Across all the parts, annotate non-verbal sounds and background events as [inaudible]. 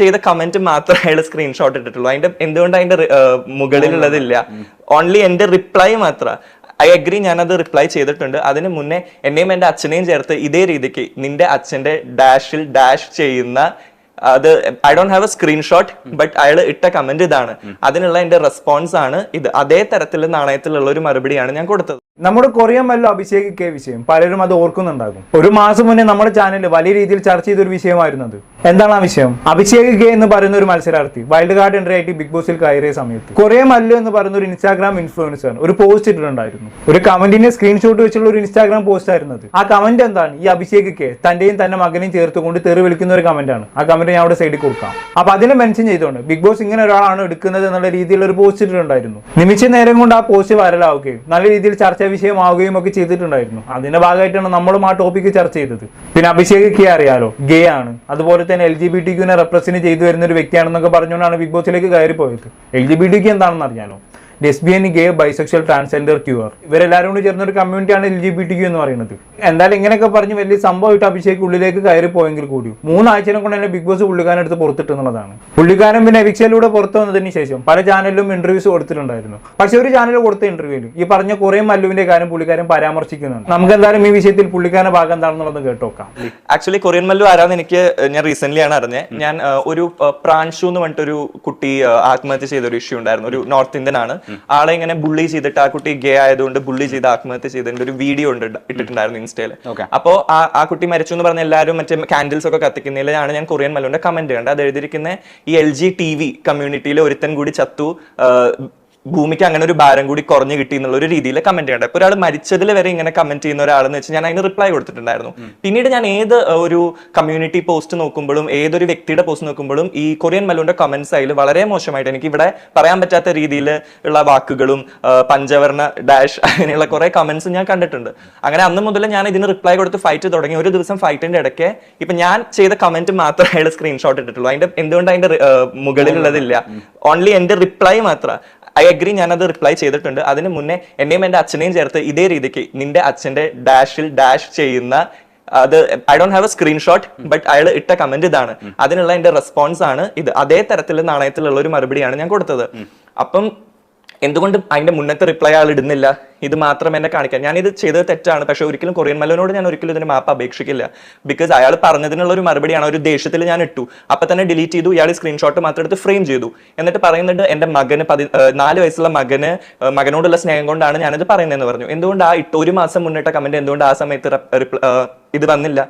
ചെയ്ത കമന്റ് മാത്രമേ അയാൾ സ്ക്രീൻഷോട്ട് ഇട്ടിട്ടുള്ളൂ. അതിന്റെ എന്തുകൊണ്ട് അതിന്റെ മുകളിലുള്ളതില്ല. ഓൺലി എന്റെ റിപ്ലൈ മാത്രം. ഐ അഗ്രി ഞാനത് റിപ്ലൈ ചെയ്തിട്ടുണ്ട്. അതിന് മുന്നേ എന്നെയും എന്റെ അച്ഛനെയും ചേർത്ത് ഇതേ രീതിക്ക് നിന്റെ അച്ഛന്റെ ഡാഷിൽ ഡാഷ് ചെയ്യുന്ന അത് I don't have a screenshot but അയാൾ ഇട്ട കമന്റ് ഇതാണ്. അതിനുള്ള എന്റെ റെസ്പോൺസ് ആണ് ഇത്. അതേ തരത്തിലുള്ള നാണയത്തിലുള്ള ഒരു മറുപടിയാണ് ഞാൻ കൊടുത്തത്. നമ്മുടെ കൊറിയൻ മല്ലോ അഭിഷേക് കെ വിഷയം. പലരും അത് ഓർക്കുന്നുണ്ടാകും. ഒരു മാസം മുന്നേ നമ്മുടെ ചാനലിൽ വലിയ രീതിയിൽ ചർച്ച ചെയ്തൊരു വിഷയമായിരുന്നു അത് എന്താണ് ആ വിഷയം? അഭിഷേക് കെ എന്ന് പറയുന്ന ഒരു മത്സരാർത്ഥി വൈൽഡ് കാർഡ് എൻട്രി ആയിട്ട് ബിഗ് ബോസിൽ കയറിയ സമയത്ത്. കൊറിയ മല്ലു എന്ന് പറയുന്ന ഒരു ഇൻസ്റ്റാഗ്രാം ഇൻഫ്ലുവൻസർ ഒരു പോസ്റ്റ് ഇട്ടിട്ടുണ്ടായിരുന്നു. ഒരു കമന്റിന്റെ സ്ക്രീൻഷോട്ട് വെച്ചുള്ള ഒരു ഇൻസ്റ്റാഗ്രാം പോസ്റ്റ് ആയിരുന്നു അത് ആ കമന്റ് എന്താണ്? ഈ അഭിഷേക് കെ തന്റെയും തന്റെ മകനെയും ചേർത്തുകൊണ്ട് തെറി വിളിക്കുന്ന ഒരു കമന്റ് ആണ്. ആ കമന്റ് ഞാൻ അവിടെ സൈഡിൽ കൊടുക്കാം. അപ്പൊ അതിനെ മെൻഷൻ ചെയ്തുകൊണ്ട് ബിഗ് ബോസ് ഇങ്ങനെ ഒരാളാണ് എടുക്കുന്നത് എന്നുള്ള രീതിയിൽ ഒരു പോസ്റ്റ് ഇട്ടിട്ടുണ്ടായിരുന്നു. നിമിഷ നേരം കൊണ്ട് ആ പോസ്റ്റ് വൈറലാവുകയും നല്ല രീതിയിൽ ചർച്ചാ വിഷയമാവുകയും ഒക്കെ ചെയ്തിട്ടുണ്ടായിരുന്നു. അതിന്റെ ഭാഗമായിട്ടാണ് നമ്മളും ആ ടോപ്പിക്ക് ചർച്ച ചെയ്തത്. പിന്നെ അഭിഷേക് കെ അറിയാലോ ഗേ ആണ്. അതുപോലെ തന്നെ L G B T represent ചെയ്തു വരുന്ന ഒരു വ്യക്തിയാണെന്നൊക്കെ പറഞ്ഞുകൊണ്ടാണ് ബിഗ് ബോസിലേക്ക് കയറി പോയത് L G B T Q എന്താണെന്ന് അറിയാലോ? Lesbian gay bisexual transgender queer ഇവരെല്ലാവരും കൂടി ചേർന്ന ഒരു കമ്മ്യൂണിറ്റിയാണ് L G B T Q എന്ന് പറയുന്നത്. എന്തായാലും ഇങ്ങനെയൊക്കെ പറഞ്ഞ് വലിയ സംഭവമായിട്ട് അഭിഷേക് ഉള്ളിലേക്ക് കയറി പോയെങ്കിൽ കൂടി മൂന്നാഴ്ചനെ കൊണ്ട് തന്നെ ബിഗ് ബോസ് പുള്ളിക്കാരൻ എടുത്ത് പുറത്തിട്ട് എന്നുള്ളതാണ്. പുള്ളിക്കാരൻ പിന്നെ എവിക്സയിലൂടെ പുറത്തു വന്നതിന് ശേഷം പല ചാനലിലും ഇന്റർവ്യൂസ് കൊടുത്തിട്ടുണ്ടായിരുന്നു. പക്ഷെ ഒരു ചാനൽ കൊടുത്ത ഇന്റർവ്യൂവിൽ ഈ പറഞ്ഞ കുറേ മല്ലുവിന്റെ കാര്യം പുള്ളിക്കാരൻ പരാമർശിക്കുന്നുണ്ട്. നമുക്ക് എന്തായാലും ഈ വിഷയത്തിൽ പുള്ളിക്കാരന്റെ ഭാഗം എന്താണെന്നുള്ളത് കേട്ടോക്കാം ആക്ച്വലി കൊറിയൻ മല്ലു ആരാന്ന് എനിക്ക് ഞാൻ റീസെന്റ് ആണ് അറിഞ്ഞത് ഞാൻ ഒരു പ്രാൻഷു എന്ന് പറഞ്ഞിട്ടൊരു കുട്ടി ആത്മഹത്യ ചെയ്ത ഒരു ഇഷ്യൂ ഉണ്ടായിരുന്നു. ഒരു നോർത്ത് ഇന്ത്യൻ ആണ്. ആളെ ഇങ്ങനെ ബുള്ളി ചെയ്തിട്ട് ആ കുട്ടി ഗേ ആയതുകൊണ്ട് ബുള്ളി ചെയ്ത് ആത്മഹത്യ ചെയ്തതിന്റെ ഒരു വീഡിയോ ഉണ്ട് ഇട്ടിട്ടുണ്ടായിരുന്നു ഇൻസ്റ്റയിൽ അപ്പോ ആ കുട്ടി മരിച്ചു എന്ന് പറഞ്ഞ എല്ലാവരും മറ്റേ കാൻഡിൽസ് ഒക്കെ കത്തിക്കുന്നതിലാണ് ഞാൻ കൊറിയൻ മലോന്റെ കമന്റ് കണ്ടത് അത് എഴുതിയിരിക്കുന്ന ഈ എൽ ജി ടി വി കമ്മ്യൂണിറ്റിയിൽ ഒരുത്തൻ കൂടി ചത്തു. ഭൂമിക്ക് അങ്ങനെ ഒരു ഭാരം കൂടി കുറഞ്ഞു കിട്ടി എന്നുള്ള ഒരു രീതിയിൽ കമന്റ് ചെയ്യണ്ട. ഇപ്പൊ ഒരാൾ മരിച്ചതിൽ വരെ ഇങ്ങനെ കമന്റ് ചെയ്യുന്ന ഒരാളെന്ന് വെച്ചാൽ ഞാൻ അതിന് റിപ്ലൈ കൊടുത്തിട്ടുണ്ടായിരുന്നു. പിന്നീട് ഞാൻ ഏത് ഒരു കമ്മ്യൂണിറ്റി പോസ്റ്റ് നോക്കുമ്പോഴും ഏതൊരു വ്യക്തിയുടെ പോസ്റ്റ് നോക്കുമ്പോഴും ഈ കൊറിയൻ മല്ലുവിന്റെ കമന്റ്സ് അതിൽ വളരെ മോശമായിട്ട് എനിക്ക് ഇവിടെ പറയാൻ പറ്റാത്ത രീതിയിൽ ഉള്ള വാക്കുകളും പഞ്ചവർണ ഡാഷ് [laughs] അങ്ങനെയുള്ള കുറെ കമന്റ്സ് ഞാൻ കണ്ടിട്ടുണ്ട്. അങ്ങനെ അന്ന് മുതൽ ഞാൻ ഇതിന് റിപ്ലൈ കൊടുത്ത് ഫൈറ്റ് തുടങ്ങി. ഒരു ദിവസം ഫൈറ്റിന്റെ ഇടയ്ക്ക് ഇപ്പൊ ഞാൻ ചെയ്ത കമന്റ് മാത്രമേ അയാൾ സ്ക്രീൻഷോട്ട് ഇട്ടിട്ടുള്ളൂ. അതിന്റെ എന്തുകൊണ്ട് അതിന്റെ മുകളിലുള്ളതില്ല. ഓൺലി എന്റെ റിപ്ലൈ മാത്രം. ഐ അഗ്രി ഞാനത് റിപ്ലൈ ചെയ്തിട്ടുണ്ട്. അതിന് മുന്നേ എന്നെയും എന്റെ അച്ഛനെയും ചേർത്ത് ഇതേ രീതിക്ക് നിന്റെ അച്ഛന്റെ ഡാഷിൽ ഡാഷ് ചെയ്യുന്ന അത് I don't have a screenshot but അയാൾ ഇട്ട കമന്റ് ഇതാണ്. അതിനുള്ള എന്റെ റെസ്പോൺസ് ആണ് ഇത്. അതേ തരത്തിൽ നാണയത്തിലുള്ള ഒരു മറുപടിയാണ് ഞാൻ കൊടുത്തത്. അപ്പം എന്തുകൊണ്ട് അതിന്റെ മുന്നത്തെ റിപ്ലൈ ആൾ ഇടുന്നില്ല? ഇത് മാത്രം എന്നെ കാണിക്കാൻ. ഞാനിത് ചെയ്തത് തെറ്റാണ്. പക്ഷെ ഒരിക്കലും കൊറിയൻ മല്ലനോട് ഞാൻ ഒരിക്കലും ഇതിന് മാപ്പ് അപേക്ഷിക്കില്ല. ബിക്കോസ് അയാൾ പറഞ്ഞതിനുള്ള ഒരു മറുപടിയാണ് ഒരു ദേഷ്യത്തിൽ ഞാൻ ഇട്ടു. അപ്പൊ തന്നെ ഡിലീറ്റ് ചെയ്തു. ഇയാൾ സ്ക്രീൻഷോട്ട് മാത്രം എടുത്ത് ഫ്രെയിം ചെയ്തു. എന്നിട്ട് പറയുന്നുണ്ട് എന്റെ മകന് പതി നാല് വയസ്സുള്ള മകന് മകനോടുള്ള സ്നേഹം കൊണ്ടാണ് ഞാനിത് പറയുന്നതെന്ന് പറഞ്ഞു. എന്തുകൊണ്ട് ആ ഇട്ട് ഒരു മാസം മുന്നിട്ട കമന്റ് എന്തുകൊണ്ട് ആ സമയത്ത് ഇത് വന്നില്ല.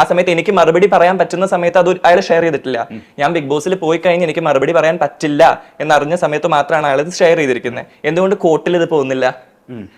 ആ സമയത്ത് എനിക്ക് മറുപടി പറയാൻ പറ്റുന്ന സമയത്ത് അത് അയാൾ ഷെയർ ചെയ്തിട്ടില്ല. ഞാൻ ബിഗ് ബോസിൽ പോയി കഴിഞ്ഞ് എനിക്ക് മറുപടി പറയാൻ പറ്റില്ല എന്നറിഞ്ഞ സമയത്ത് മാത്രമാണ് അയാൾ ഇത് ഷെയർ ചെയ്തിരിക്കുന്നത് എന്തുകൊണ്ട് കോർട്ടിൽ ഇത് പോകുന്നില്ല?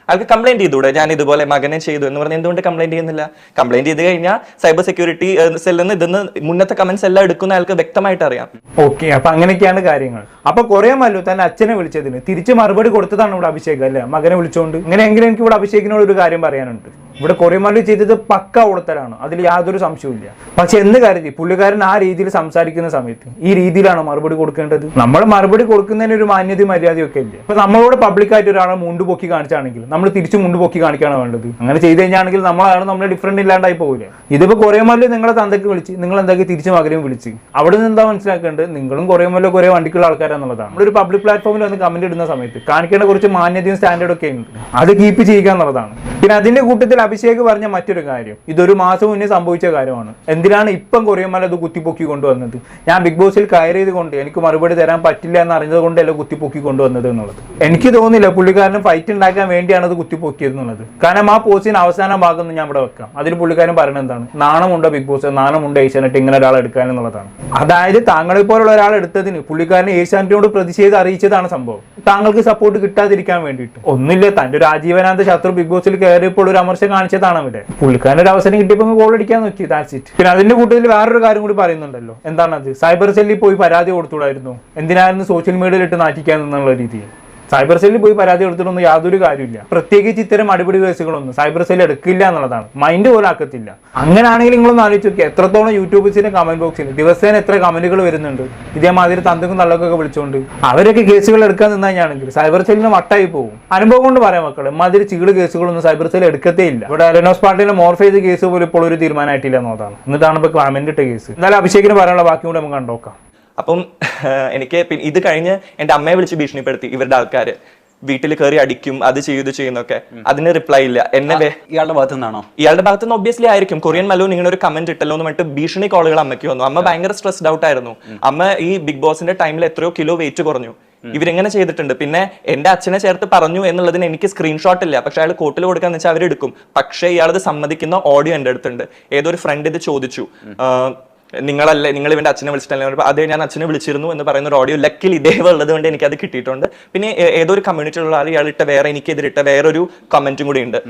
അയാൾക്ക് കംപ്ലൈന്റ് ചെയ്തൂടെ ഞാൻ ഇതുപോലെ മകനെ ചെയ്തു എന്ന് പറഞ്ഞ് എന്തുകൊണ്ട് കംപ്ലൈന്റ് ചെയ്യുന്നില്ല? കംപ്ലൈന്റ് ചെയ്ത് കഴിഞ്ഞാൽ സൈബർ സെക്യൂരിറ്റി സെല്ലിൽ നിന്ന് ഇതിന്ന് മുന്നത്തെ കമന്റ്സ് എല്ലാം എടുക്കുന്ന ആൾക്ക് വ്യക്തമായിട്ട് അറിയാം. ഓക്കെ അപ്പൊ അങ്ങനെയൊക്കെയാണ് കാര്യങ്ങൾ. അപ്പൊ കുറെ മല്ലു തന്നെ അച്ഛനെ വിളിച്ചതിന് തിരിച്ച് മറുപടി കൊടുത്തതാണ് ഇവിടെ അഭിഷേക് അല്ലെ? മകനെ വിളിച്ചുകൊണ്ട് ഇങ്ങനെയെങ്കിലും എനിക്ക് ഇവിടെ അഭിഷേകിനോട് ഒരു കാര്യം പറയാനുണ്ട്? ഇവിടെ കുറെ മല്ലു ചെയ്തത് പക്ക ഉടത്തലാണ്. അതിൽ യാതൊരു സംശയവുമില്ല പക്ഷെ എന്ന് കരുതി പുള്ളിക്കാരൻ ആ രീതിയിൽ സംസാരിക്കുന്ന സമയത്ത് ഈ രീതിയിലാണ് മറുപടി കൊടുക്കേണ്ടത്? നമ്മൾ മറുപടി കൊടുക്കുന്നതിന് ഒരു മാന്യത മര്യാദയൊക്കെ ഇല്ല? ഇപ്പൊ നമ്മളോട് പബ്ലിക്കായിട്ട് ഒരാളെ മുണ്ട് പൊക്കി കാണിച്ചാണെങ്കിൽ നമ്മൾ തിരിച്ചു മുണ്ട് പൊക്കി കാണിക്കാണ് വേണ്ടത്. അങ്ങനെ ചെയ്ത് കഴിഞ്ഞാണെങ്കിൽ നമ്മളാണ് നമ്മളെ ഡിഫറെന്റ് ഇല്ലാണ്ടായി പോകില്ല ഇതിപ്പോ കുറെ മല്ലു നിങ്ങളെ തന്തയ്ക്ക് വിളിച്ച് നിങ്ങൾ എന്താക്കി തിരിച്ചു മകനെയും വിളിച്ച് അവിടെ നിന്ന് എന്താ മനസ്സിലാക്കേണ്ടത്? നിങ്ങളും കുറെ മല്ലോ കുറെ വണ്ടിക്കുള്ള ആൾക്കാരാന്നുള്ളതാണ്. നമ്മളൊരു പബ്ലിക് പ്ലാറ്റ്ഫോമിൽ വന്ന് കമന്റ് ഇടുന്ന സമയത്ത് കാണിക്കേണ്ട കുറച്ച് മാന്യതയും സ്റ്റാൻഡേർഡ് ഒക്കെ ഉണ്ട്. അത് കീപ്പ് ചെയ്യുക എന്നുള്ളതാണ്. പിന്നെ അതിന്റെ കൂട്ടത്തിൽ അഭിഷേക് പറഞ്ഞ മറ്റൊരു കാര്യം. ഇതൊരു മാസം മുന്നേ സംഭവിച്ച കാര്യമാണ്. എന്തിനാണ് ഇപ്പം കൊറിയന്മാർ അത് കുത്തിപ്പൊക്കി കൊണ്ടുവന്നത്? ഞാൻ ബിഗ് ബോസിൽ കയറിയത് കൊണ്ട് എനിക്ക് മറുപടി തരാൻ പറ്റില്ല എന്ന് അറിഞ്ഞത് കൊണ്ടല്ല കുത്തിപ്പൊക്കി കൊണ്ടുവന്നത് എന്നുള്ളത്. എനിക്ക് തോന്നുന്നില്ല പുള്ളിക്കാരന് ഫൈറ്റ് ഉണ്ടാക്കാൻ വേണ്ടിയാണ് അത് കുത്തിപ്പൊക്കിയത് എന്നുള്ളത്. കാരണം ആ പോസ്റ്റിന് അവസാന ഭാഗം ഞാൻ ഇവിടെ വെക്കാം. അതിന് പുള്ളിക്കാരൻ പറയുന്നത് എന്താണ്? നാണമുണ്ടോ ബിഗ് ബോസ്? നാണമുണ്ടോ ഏഷ്യാനെറ്റ് ഇങ്ങനെ ഒരാൾ എടുക്കാൻ എന്നുള്ളതാണ്. അതായത് താങ്കളെ പോലുള്ള ഒരാൾ എടുത്തതിന് പുള്ളിക്കാരൻ ഏഷ്യാനെറ്റിനോട് പ്രതിഷേധം അറിയിച്ചതാണ് സംഭവം. താങ്കൾക്ക് സപ്പോർട്ട് കിട്ടാതിരിക്കാൻ വേണ്ടിയിട്ട്. ഒന്നില്ല തന്റെ ഒരു ആജീവനാന്ത ശത്രു ബിഗ് ബോസിൽ കയറിയപ്പോൾ ഒരു അമർശം കാണിച്ചതാണ് അവിടെ പുള്ളിക്കാരൻ ഒരു അവസരം കിട്ടിയപ്പോൾ ഗോൾ അടിക്കാൻ നോക്കി ഇറ്റ് പിന്നെ അതിന്റെ കൂട്ടത്തിൽ വേറൊരു കാര്യം കൂടി പറയുന്നുണ്ടല്ലോ. എന്താണത്? സൈബർ സെല്ലിൽ പോയി പരാതി കൊടുത്തുകൂടായിരുന്നു? എന്തിനായിരുന്നു സോഷ്യൽ മീഡിയയിൽ ഇട്ട് നാറ്റിക്കാൻ എന്നുള്ള രീതിയിൽ? സൈബർ സെല്ലിൽ പോയി പരാതി കൊടുത്തിട്ടൊന്നും യാതൊരു കാര്യമില്ല പ്രത്യേകിച്ച് ഇത്തരം അടിപിടി കേസുകളൊന്നും സൈബർ സെല്ല് എടുക്കില്ല എന്നുള്ളതാണ്. മൈൻഡ് പോലും ആക്കത്തില്ല. അങ്ങനെയാണെങ്കിൽ നിങ്ങളൊന്ന് ആലോചിച്ച് നോക്കി എത്രത്തോളം യൂട്യൂബേഴ്സിന്റെ കമന്റ് ബോക്സിൽ ദിവസേന എത്ര കമന്റുകൾ വരുന്നുണ്ട്. ഇതേമാതിരി തന്തക്കും തള്ളക്കൊക്കെ വിളിച്ചുകൊണ്ട് അവരൊക്കെ കേസുകൾ എടുക്കാൻ നിന്നാണെങ്കിൽ സൈബർ സെല്ലിന് വട്ടായി പോകും. അനുഭവം കൊണ്ട് പറയാം മക്കളെ മാതിരി ചീട് കേസുകളൊന്നും സൈബർ സെൽ എടുക്കത്തേ ഇല്ല. ഇവിടെ അലനോസ് പാർട്ടിയിലെ ചെയ്ത കേസ് പോലും ഇപ്പോൾ ഒരു തീരുമാനമായിട്ടില്ല എന്നതാണ് എന്നിട്ടാണ് ഇപ്പോൾ കമന്റ് ഇട്ട കേസ് എന്നാലും അഭിഷേകിന് പറയാനുള്ള ബാക്കി കൂടെ നമുക്ക് കണ്ടോക്കാം. അപ്പം [laughs] എനിക്ക് പിന്നെ ഇത് കഴിഞ്ഞ് എന്റെ അമ്മയെ വിളിച്ച് ഭീഷണിപ്പെടുത്തി ഇവരുടെ ആൾക്കാര്. വീട്ടിൽ കയറി അടിക്കും അത് ചെയ്യും ഇത് ചെയ്യുന്നൊക്കെ അതിന് റിപ്ലൈ ഇല്ല. എന്നെ ഇയാളുടെ ഭാഗത്തു നിന്നാണോ ഇയാളുടെ ഭാഗത്ത് നിന്ന് ഒബ്വിയസ്ലി ആയിരിക്കും. കൊറിയൻ മലു ഇങ്ങനെ ഒരു കമന്റ് ഇട്ടല്ലോ എന്ന് പറഞ്ഞിട്ട് ഭീഷണി കോളുകൾ അമ്മയ്ക്ക് വന്നു. അമ്മ ഭയങ്കര സ്ട്രെസ്ഡ് ഔട്ട് ആയിരുന്നു. അമ്മ ഈ ബിഗ് ബോസിന്റെ ടൈമിൽ എത്രയോ കിലോ വെയിറ്റ് കുറഞ്ഞു. ഇവരിങ്ങനെ ചെയ്തിട്ടുണ്ട്. പിന്നെ എന്റെ അച്ഛനെ ചേർത്ത് പറഞ്ഞു എന്നുള്ളതിന് എനിക്ക് സ്ക്രീൻഷോട്ട് ഇല്ല. പക്ഷെ അയാൾ കോട്ടിൽ കൊടുക്കാന്ന് വെച്ചാൽ അവരെടുക്കും പക്ഷേ ഇയാളത് സമ്മതിക്കുന്ന ഓഡിയോ എന്റെ അടുത്തുണ്ട്. ഏതൊരു ഫ്രണ്ട് ഇത് ചോദിച്ചു. നിങ്ങളല്ലേ നിങ്ങൾ ഇവന്റെ അച്ഛനെ വിളിച്ചിട്ടല്ലേ? അതേ ഞാൻ അച്ഛനെ വിളിച്ചിരുന്നു എന്ന് പറയുന്ന ഒരു ഓഡിയോ ലക്കിൽ ഇദ്ദേഹം ഉള്ളത് കൊണ്ട് എനിക്ക് അത് കിട്ടിയിട്ടുണ്ട്. പിന്നെ ഏതൊരു കമ്മ്യൂണിറ്റിയിലുള്ള ആൾ ഇയാൾ ഇട്ട വേറെ എനിക്കെതിരിട്ട വേറൊരു കമന്റും കൂടി ഉണ്ട്.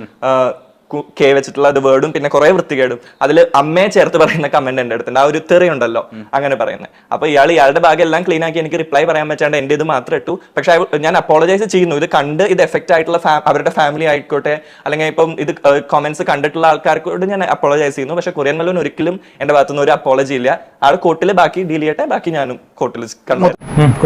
കെ വെച്ചിട്ടുള്ള അത് വേർഡും പിന്നെ കുറെ വൃത്തികേടും. അതിൽ അമ്മയെ ചേർത്ത് പറയുന്ന കമന്റ് എന്റെ അടുത്തുണ്ട്. ആ ഒരു തെറി ഉണ്ടല്ലോ. അങ്ങനെ പറയുന്നത് അപ്പൊ ഇയാൾ ഇയാളുടെ ഭാഗം എല്ലാം ക്ലീൻ ആക്കി എനിക്ക് റിപ്ലൈ പറയാൻ പറ്റാണ്ട് എന്റെ ഇത് മാത്രം ഇട്ടു. പക്ഷെ ഞാൻ അപ്പോളജൈസ് ചെയ്യുന്നു. ഇത് കണ്ട് ഇത് എഫക്റ്റ് ആയിട്ടുള്ള ഫാ- അവരുടെ ഫാമിലി ആയിക്കോട്ടെ അല്ലെങ്കിൽ ഇപ്പം ഇത് കമന്റ്സ് കണ്ടിട്ടുള്ള ആൾക്കാർക്കോട് ഞാൻ അപ്പോളജൈസ് ചെയ്യുന്നു. പക്ഷെ കൊറിയൻ മലൂൻ ഒരിക്കലും എന്റെ ഭാഗത്തുനിന്ന് ഒരു അപ്പോളജി ഇല്ല. ആൾ കോർട്ടിൽ ബാക്കി ഡീൽ ചെയ്യട്ടെ ബാക്കി ഞാനും കോർട്ടിൽ കണ്ടു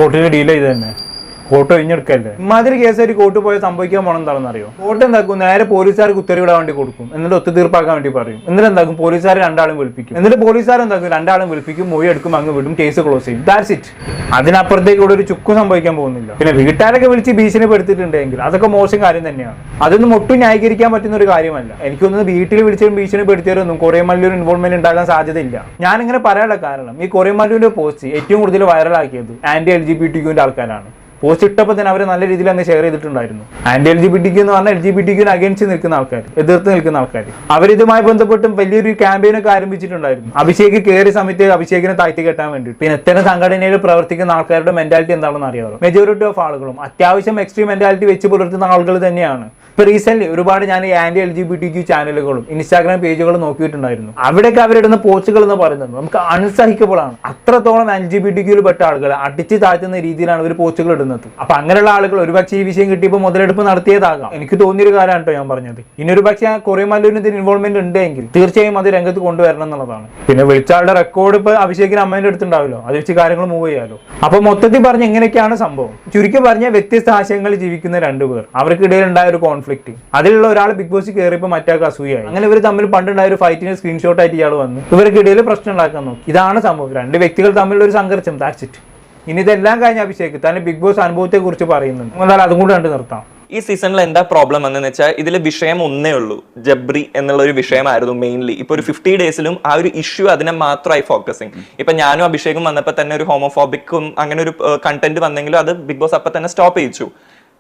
കോർട്ടിൽ ഡീൽ ചെയ്ത് തന്നെ കോർട്ട് കഴിഞ്ഞെടുക്കല്ലേ? ഇമാതിരി കേസായിട്ട് കോട്ട് പോയ സംഭവിക്കാൻ പോകണം എന്താണെന്ന് അറിയോ കോട്ട് എന്താക്കും? നേരെ പോലീസുകാർക്ക് ഉത്തരവിടാൻ വേണ്ടി കൊടുക്കും. എന്നിട്ട് ഒത്തുതീർപ്പാക്കാൻ വേണ്ടി പറയും. എന്നിട്ട് എന്താക്കും? പോലീസുകാർ രണ്ടാളും വിളിപ്പിക്കും. എന്നിട്ട് പോലീസുകാർ എന്താക്കും? രണ്ടാളും വിളിപ്പിക്കും മൊഴി എടുക്കും അങ്ങ് വിടും കേസ് ക്ലോസ് ചെയ്യും. ദാറ്റ്സ് ഇറ്റ് അതിനപ്പുറത്തേക്ക് ഇവിടെ ഒരു ചുക്കും സംഭവിക്കാൻ പോകുന്നില്ല. പിന്നെ വീട്ടുകാരൊക്കെ വിളിച്ച് ഭീഷണി പെടുത്തിട്ടുണ്ടെങ്കിൽ അതൊക്കെ മോശം കാര്യം തന്നെയാണ്. അതൊന്നും ഒട്ടും ന്യായീകരിക്കാൻ പറ്റുന്ന ഒരു കാര്യമല്ല. എനിക്കൊന്നും വീട്ടിൽ വിളിച്ചും ഭീഷണിപ്പെടുത്തിയവരൊന്നും കുറേ മല്ലൂർ ഇൻവോൾവ്മെന്റ് ഉണ്ടാകാൻ സാധ്യതയില്ല. ഞാനിങ്ങനെ പറയാനുള്ള കാരണം ഈ കുറേ മല്ലൂരിന്റെ പോസ്റ്റ് ഏറ്റവും കൂടുതൽ വൈറലാക്കിയത് anti L G B T ആൾക്കാരാണ്. പോസ്റ്റ് ഇട്ടപ്പോൾ തന്നെ അവർ നല്ല രീതിയിൽ അങ്ങ് ഷെയർ ചെയ്തിട്ടുണ്ടായിരുന്നു. ആന്റി എൽ ജി ബി ടിക്ക് എന്ന് പറഞ്ഞാൽ എൽ ജി ബി ടിക്ക് അഗേൻസ്റ്റ് നിൽക്കുന്ന ആൾക്കാർ എതിർത്ത് നിൽക്കുന്ന ആൾക്കാർ അവരിതുമായി ബന്ധപ്പെട്ടും വലിയൊരു ക്യാമ്പയിനൊക്കെ ആരംഭിച്ചിട്ടുണ്ടായിരുന്നു. അഭിഷേക് കയറിയ സമയത്ത് അഭിഷേകിനെ താഴ്ത്തി കെട്ടാൻ വേണ്ടി പിന്നെ ഇത്തരം സംഘടനയിൽ പ്രവർത്തിക്കുന്ന ആൾക്കാരുടെ മെന്റാലിറ്റി എന്താണെന്ന് അറിയാമോ മെജോറിറ്റി ഓഫ് ആളുകളും അത്യാവശ്യം എക്സ്ട്രീം മെന്റാലിറ്റി വെച്ച് പുലർത്തുന്ന ആളുകൾ തന്നെയാണ്. ഇപ്പൊ റീസെന്റ് ഒരുപാട് ഞാൻ anti L G B T Q ചാനലുകളും ഇൻസ്റ്റാഗ്രാം പേജുകളും നോക്കിയിട്ടുണ്ടായിരുന്നു. അവിടെയൊക്കെ അവരിടുന്ന പോസ്റ്റുകൾ എന്ന് പറയുന്നത് നമുക്ക് അൺസഹിക്കബിൾ ആണ്. അത്രത്തോളം എൽ ജി ബി ടി ക്യൂയിൽ പെട്ട ആളുകൾ അടിച്ചു താഴ്ത്തുന്ന രീതിയിലാണ് ഇവർ പോസ്റ്റുകൾ ഇടുന്നത്. അപ്പൊ അങ്ങനെയുള്ള ആളുകൾ ഒരുപക്ഷെ ഈ വിഷയം കിട്ടിയപ്പോൾ മുതലെടുപ്പ് നടത്തിയതാകാം. എനിക്ക് തോന്നിയൊരു കാര്യമാണ് കേട്ടോ ഞാൻ പറഞ്ഞത്. ഇനി ഒരു പക്ഷേ കുറേ മല്ലൂരിന് ഇതിന് ഇൻവോൾവ്മെന്റ് ഉണ്ടെങ്കിൽ തീർച്ചയായും അത് രംഗത്ത് കൊണ്ടുവരണം എന്നുള്ളതാണ്. പിന്നെ വിളിച്ചാളുടെ റെക്കോർഡ് ഇപ്പൊ അഭിഷേകിന് അമ്മേന്റെ അടുത്തുണ്ടാവില്ലോ. അത് വെച്ച് കാര്യങ്ങൾ മൂവ് ചെയ്യാലോ. അപ്പൊ മൊത്തത്തിൽ പറഞ്ഞ എങ്ങനെയൊക്കെയാണ് സംഭവം. ചുരുക്കി പറഞ്ഞ വ്യത്യസ്ത ആശയങ്ങളിൽ ജീവിക്കുന്ന രണ്ടുപേർ അവർക്കിടയിൽ ഉണ്ടായ ഒരു കോൺഫ്ലിക്ട് അതിലുള്ള ഒരാൾ ബിഗ് ബോസ് കയറിയപ്പോൾ മറ്റാൾക്ക് അസൂയായി അങ്ങനെ ഇവർ തമ്മിൽ പണ്ടുണ്ടായ ഒരു ഫൈറ്റിന്റെ സ്ക്രീൻഷോട്ട് ആയിട്ട് ഇയാൾ വന്നു. ഇവർക്കിടയിൽ പ്രശ്നം ഉണ്ടാക്കാൻ നോക്കി. ഇതാണ് സംഭവം. രണ്ട് വ്യക്തികൾ തമ്മിലുള്ള ഒരു സംഘർഷം. ദാറ്റ്സ് ഇറ്റ് ഇനി ഇതെല്ലാം കഴിഞ്ഞ അഭിഷേക് തന്നെ ബിഗ് ബോസ് അനുഭവത്തെ കുറിച്ച് പറയുന്നുണ്ട്. എന്നാൽ അതും കൂടെ കണ്ട് നിർത്താം. ഈ സീസണിൽ എന്താ പ്രോബ്ലം എന്ന് വെച്ചാൽ ഇതിൽ വിഷയം ഒന്നേ ഉള്ളൂ. ജബ്രി എന്നുള്ള ഒരു വിഷയമായിരുന്നു മെയിൻലി ഇപ്പൊ ഒരു ഫിഫ്റ്റി ഡേയ്സിലും ആ ഒരു ഇഷ്യൂ അതിനെ മാത്രമായി ഫോക്കസിങ് ഇപ്പൊ ഞാനും അഭിഷേകും വന്നപ്പോൾ തന്നെ ഒരു ഹോമോഫോബിക്കും അങ്ങനെ ഒരു കണ്ടന്റ് വന്നെങ്കിലും അത് ബിഗ് ബോസ് അപ്പൊ തന്നെ സ്റ്റോപ്പ് ചെയ്യിച്ചു.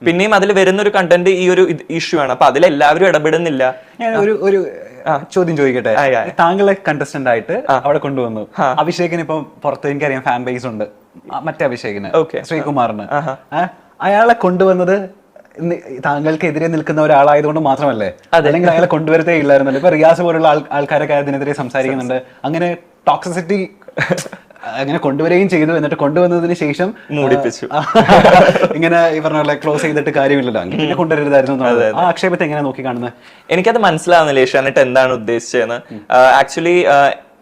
പിന്നെയും അതിൽ വരുന്ന ഒരു കണ്ടന്റ് ഈ ഒരു ഇഷ്യൂ ആണ്. അപ്പൊ അതിൽ എല്ലാവരും ഇടപെടുന്നില്ല. ഒരു ഒരു ചോദ്യം ചോദിക്കട്ടെ. താങ്കളെ കണ്ടസ്റ്റന്റ് ആയിട്ട് അവിടെ കൊണ്ടുവന്നു. അഭിഷേകിന് ഇപ്പം പുറത്ത് എനിക്കറിയാം ഫാൻ ബേസ് ഉണ്ട്. മറ്റേ അഭിഷേകിന്. ശ്രീകുമാറിന്. അയാളെ കൊണ്ടുവന്നത് താങ്കൾക്കെതിരെ നിൽക്കുന്ന ഒരാളായതുകൊണ്ട് മാത്രമല്ലേ? അല്ലെങ്കിൽ അയാളെ കൊണ്ടുവരത്തേ ഇല്ലായിരുന്നല്ലോ. ഇപ്പൊ റിയാസ് പോലുള്ള ആൾ- ആൾക്കാരൊക്കെ അതിനെതിരെ സംസാരിക്കുന്നുണ്ട്. അങ്ങനെ ടോക്സിസിറ്റി [laughs] അങ്ങനെ കൊണ്ടുവരികയും ചെയ്തു. എന്നിട്ട് കൊണ്ടുവന്നതിന് ശേഷം മൂടിപ്പിച്ചു. ഇങ്ങനെ ഈ പറഞ്ഞ പോലെ ക്ലോസ് ചെയ്തിട്ട് കാര്യമില്ലല്ലോ. അങ്ങനെ കൊണ്ടുവരരുതായിരുന്നു ആ ആക്ഷേപത്തെ എങ്ങനെ നോക്കി കാണുന്നത് എനിക്കത് മനസ്സിലാവുന്നില്ല ഏഷ്യാനെറ്റ് എന്താണ് ഉദ്ദേശിച്ചതെന്ന്. ആക്ച്വലി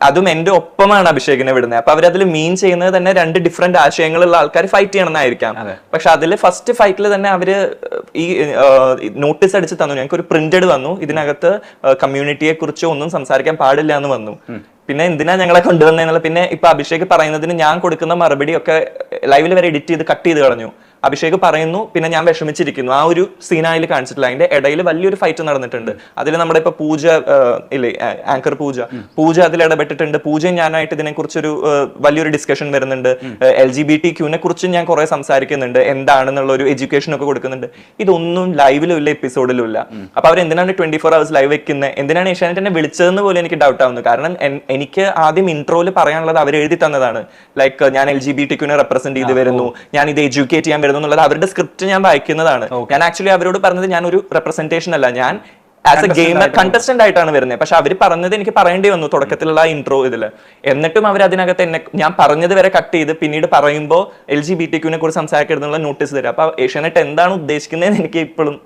അതും എന്റെ ഒപ്പമാണ് അഭിഷേകിനെ വിടുന്നത്. അപ്പൊ അവരതിൽ മീൻ ചെയ്യുന്നത് തന്നെ രണ്ട് ഡിഫറെന്റ് ആശയങ്ങളുള്ള ആൾക്കാർ ഫൈറ്റ് ചെയ്യണമെന്നായിരിക്കാം. പക്ഷെ അതിൽ ഫസ്റ്റ് ഫൈറ്റിൽ തന്നെ അവർ ഈ നോട്ടീസ് അടിച്ച് തന്നു. ഞങ്ങൾക്ക് ഒരു പ്രിന്റഡ് വന്നു. ഇതിനകത്ത് കമ്മ്യൂണിറ്റിയെ കുറിച്ച് ഒന്നും സംസാരിക്കാൻ പാടില്ല എന്ന് വന്നു. പിന്നെ എന്തിനാ ഞങ്ങളെ കൊണ്ടുവന്നുള്ള പിന്നെ ഇപ്പൊ അഭിഷേക് പറയുന്നതിന് ഞാൻ കൊടുക്കുന്ന മറുപടി ഒക്കെ ലൈവിൽ വരെ എഡിറ്റ് ചെയ്ത് കട്ട് ചെയ്ത് കളഞ്ഞു. അഭിഷേക് പറയുന്നു പിന്നെ ഞാൻ വിഷമിച്ചിരിക്കുന്നു. ആ ഒരു സീനായിൽ കാണിച്ചിട്ടില്ല. അതിന്റെ ഇടയിൽ വലിയൊരു ഫൈറ്റ് നടന്നിട്ടുണ്ട്. അതിൽ നമ്മുടെ ഇപ്പൊ പൂജ ഇല്ലേ ആങ്കർ പൂജ. പൂജ അതിൽ ഇടപെട്ടിട്ടുണ്ട്. പൂജയും ഞാനായിട്ട് ഇതിനെ കുറിച്ചൊരു വലിയൊരു ഡിസ്കഷൻ വരുന്നുണ്ട്. എൽ ജി ബി ടി ക്യൂനെ കുറിച്ച് ഞാൻ കുറെ സംസാരിക്കുന്നുണ്ട്. എന്താണെന്നുള്ള ഒരു എഡ്യൂക്കേഷൻ ഒക്കെ കൊടുക്കുന്നുണ്ട്. ഇതൊന്നും ലൈവിലും ഇല്ല എപ്പിസോഡിലും ഇല്ല. അപ്പൊ അവർ എന്തിനാണ് ട്വന്റി ഫോർ ഹവേഴ്സ് ലൈവ് വെക്കുന്നത് എന്തിനാണ് ഏഷ്യാനെറ്റ് എന്നെ വിളിച്ചതെന്ന് പോലും എനിക്ക് ഡൗട്ട് ആവുന്നു. കാരണം എനിക്ക് ആദ്യം ഇൻട്രോയിൽ പറയാനുള്ളത് അവർ എഴുതി തന്നതാണ്. ലൈക്ക് ഞാൻ എൽ ജി ബി ടി ക്യൂനെ റെപ്രസെന്റ് ചെയ്ത് വരുന്നു ഞാൻ ഇത് എഡ്യൂക്കേറ്റ് ചെയ്യാൻ വരുന്നു എന്നുള്ളത് അവരുടെ സ്ക്രിപ്റ്റ് ഞാൻ വായിക്കുന്നതാണ്. ഞാൻ ആക്ച്വലി അവരോട് പറഞ്ഞത് ഞാൻ ഒരു റെപ്രസെന്റേഷൻ അല്ല. ഞാൻ ആസ് എ ഗെയിമർ കണ്ടസ്റ്റന്റ് ആയിട്ടാണ്. വരുന്നത്. പക്ഷെ അവർ പറഞ്ഞത് എനിക്ക് പറയേണ്ടി വന്നു തുടക്കത്തിലുള്ള ഇൻട്രോ ഇതിൽ എന്നിട്ടും അവർ അതിനകത്ത് എന്നെ ഞാൻ പറഞ്ഞത് വരെ കട്ട് ചെയ്ത് പിന്നീട് പറയുമ്പോൾ എൽ ജി ബി ടി ക്യൂനെ കുറിച്ച് സംസാരിക്കരുതെന്നുള്ള നോട്ടീസ് തരും. അപ്പൊ ഏഷ്യാനെറ്റ് എന്താണ് ഉദ്ദേശിക്കുന്നത് എനിക്ക് ഇപ്പോഴും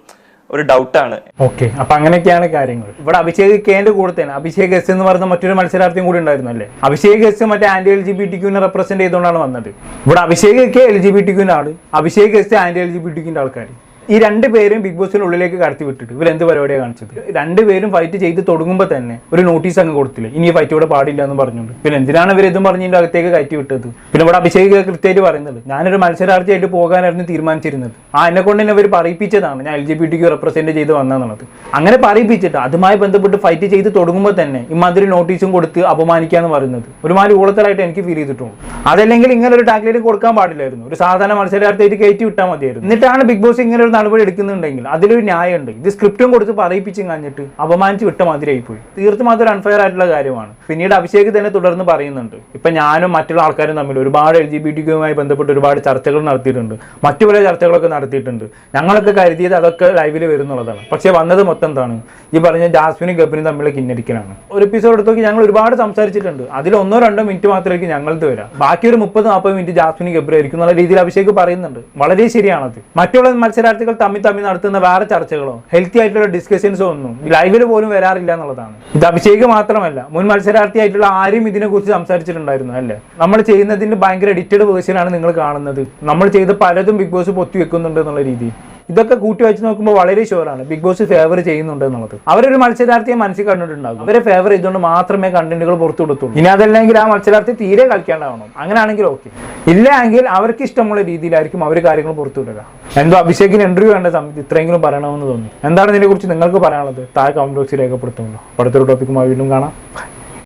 ഒരു ഡൗട്ടാണ് ഓക്കെ അപ്പൊ അങ്ങനെയൊക്കെയാണ് കാര്യങ്ങൾ. ഇവിടെ അഭിഷേക് കെന്റെ കൂടെ തന്നെ. അഭിഷേക് എസ് എന്ന് പറയുന്ന മറ്റൊരു മത്സരാർത്ഥിയും കൂടി ഉണ്ടായിരുന്നു അല്ലേ? അഭിഷേക് എസ് മറ്റേ anti L G B T ക്യൂനെ represent ചെയ്തുകൊണ്ടാണ് വന്നത്. ഇവിടെ Abhishek K L G B T ക്യൂന്റെ ആൾ Abhishek S anti L G B T ക്യൂന്റെ ആൾക്കാർ ഈ രണ്ട് പേരും ബിഗ് ബോസിന് ഉള്ളിലേക്ക് കടത്തി വിട്ടിട്ട്. ഇവരെന്ത് പരിപാടിയാണ് കാണിച്ചത്? രണ്ടുപേരും ഫൈറ്റ് ചെയ്ത് തുടങ്ങുമ്പോൾ തന്നെ ഒരു നോട്ടീസ് അങ്ങ് കൊടുത്തില്ല? ഇനി ഫൈറ്റ് ഇവിടെ പാടില്ല എന്ന് പറഞ്ഞുകൊണ്ട്. പിന്നെ എന്തിനാണ് ഇവർ ഇതും പറഞ്ഞതിന്റെ അകത്തേക്ക് കയറ്റി വിട്ടത്? പിന്നെ ഇവിടെ അഭിഷേക് കൃത്യമായിട്ട് പറയുന്നത്. ഞാനൊരു മത്സരാർത്ഥിയായിട്ട് പോകാനായിരുന്നു തീരുമാനിച്ചിരുന്നത്. ആ എന്നെ കൊണ്ട് തന്നെ അവർ പറയിപ്പിച്ചതാണ്. ഞാൻ എൽ ജി ബി ടിക്ക് റെപ്രസെന്റ് ചെയ്ത് വന്നതെന്നുള്ളത്. അങ്ങനെ പറയിപ്പിച്ചിട്ട് അതുമായി ബന്ധപ്പെട്ട് ഫൈറ്റ് ചെയ്ത് തുടങ്ങുമ്പോൾ തന്നെ ഇമാതിരി നോട്ടീസും കൊടുത്ത് അപമാനിക്കാന്ന് പറയുന്നത്. ഒരുമാതിരി ഊളത്തലായിട്ട് എനിക്ക് ഫീൽ ചെയ്തിട്ടുണ്ട്. അതല്ലെങ്കിൽ ഇങ്ങനെ ഒരു ടാക്ലേറ്റ് കൊടുക്കാൻ പാടില്ലായിരുന്നു. ഒരു സാധാരണ മത്സരാർത്ഥിയായിട്ട് കയറ്റി വിട്ടാൽ മതിയായിരുന്നു. എന്നിട്ടാണ് ബിഗ് ബോസ് ഇങ്ങനെ ഒരു നടപടി എടുക്കുന്നുണ്ടെങ്കിൽ അതിലൊരു ന്യായമുണ്ട്. ഇത് സ്ക്രിപ്റ്റും കൊടുത്ത് പറയിപ്പിച്ചും കഴിഞ്ഞിട്ട് അപമാനിച്ച് വിട്ട മാതിരിയായിപ്പോയി തീർത്തും അതൊരു അൺഫെയർ ആയിട്ടുള്ള കാര്യമാണ്. പിന്നീട് അഭിഷേക് തന്നെ തുടർന്ന് പറയുന്നുണ്ട്. ഇപ്പൊ ഞാനും മറ്റുള്ള ആൾക്കാരും തമ്മിൽ ഒരുപാട് എൽ ജി ബി ടിക്കുമായി ബന്ധപ്പെട്ട് ഒരുപാട് ചർച്ചകൾ നടത്തിയിട്ടുണ്ട്. മറ്റു പല ചർച്ചകളൊക്കെ നടത്തിയിട്ടുണ്ട്. ഞങ്ങളൊക്കെ കരുതിയത് അതൊക്കെ ലൈവിൽ വരുന്നുള്ളതാണ്. പക്ഷേ വന്നത് മൊത്തം എന്താണ്? ഈ പറഞ്ഞ ജാസ്മിനും ഗബിനും തമ്മിലുള്ള കിന്നരിക്കലാണ് ഒരു എപ്പിസോഡ് എടുത്തൊക്കെ ഞങ്ങൾ ഒരുപാട് സംസാരിച്ചിട്ടുണ്ട്. അതിൽ ഒന്നോ രണ്ടോ മിനിറ്റ് മാത്രമായിരിക്കും ഞങ്ങൾക്ക് വരാം ബാക്കി ഒരു മുപ്പത് നാൽപ്പത് മിനിറ്റ് ജാസ്മിനും ഗബ്രായിരിക്കും എന്നുള്ള രീതിയിൽ അഭിഷേക് പറയുന്നുണ്ട്. വളരെ ശരിയാണത്. മറ്റുള്ള മത്സരാർത്ഥികൾ തമ്മിൽ തമ്മിൽ നടത്തുന്ന വേറെ ചർച്ചകളോ ഹെൽത്തി ആയിട്ടുള്ള ഡിസ്കഷൻസോ ഒന്നും ലൈവിൽ പോലും വരാറില്ല എന്നുള്ളതാണ്. ഇത് അഭിഷേക് മാത്രമല്ല മുൻ മത്സരാർത്ഥിയായിട്ടുള്ള ആരും ഇതിനെക്കുറിച്ച് സംസാരിച്ചിട്ടുണ്ടായിരുന്നു അല്ലേ? നമ്മൾ ചെയ്യുന്നതിന്റെ ഭയങ്കര എഡിറ്റഡ് വേർഷനാണ് നിങ്ങൾ കാണുന്നത്. നമ്മൾ ചെയ്ത പലതും ബിഗ് ബോസ് പൊത്തി വെക്കുന്നുണ്ട് എന്നുള്ള രീതിയിൽ. ഇതൊക്കെ കൂട്ടി വെച്ച് നോക്കുമ്പോൾ വളരെ ഷുവറാണ് ബിഗ് ബോസ് ഫേവർ ചെയ്യുന്നുണ്ട് എന്നുള്ളത്. അവരൊരു മത്സരാർത്ഥിയെ മനസ്സിൽ കണ്ടിട്ടുണ്ടാകും. അവരെ ഫേവർ ചെയ്തുകൊണ്ട് മാത്രമേ കണ്ടന്റുകൾ പുറത്തു കൊടുത്തുള്ളൂ ഇനി അതല്ലെങ്കിൽ ആ മത്സരാർത്ഥി തീരെ കളിക്കാണ്ടാവണം. അങ്ങനെയാണെങ്കിൽ ഓക്കെ ഇല്ല എങ്കിൽ അവർക്ക് ഇഷ്ടമുള്ള രീതിയിലായിരിക്കും അവർ കാര്യങ്ങൾ പുറത്തു വിടുക. എന്തോ അഭിഷേകിന് ഇന്റർവ്യൂ വേണ്ട സമയത്ത് ഇത്രയെങ്കിലും പറയണമെന്ന് തോന്നി. എന്താണ് ഇതിനെക്കുറിച്ച് നിങ്ങൾക്ക് പറയാനുള്ളത്? താഴെ കമന്റ് ബോക്സിൽ രേഖപ്പെടുത്തുമല്ലോ. അടുത്തൊരു ടോപ്പിക്കുമായി വീണ്ടും കാണാം.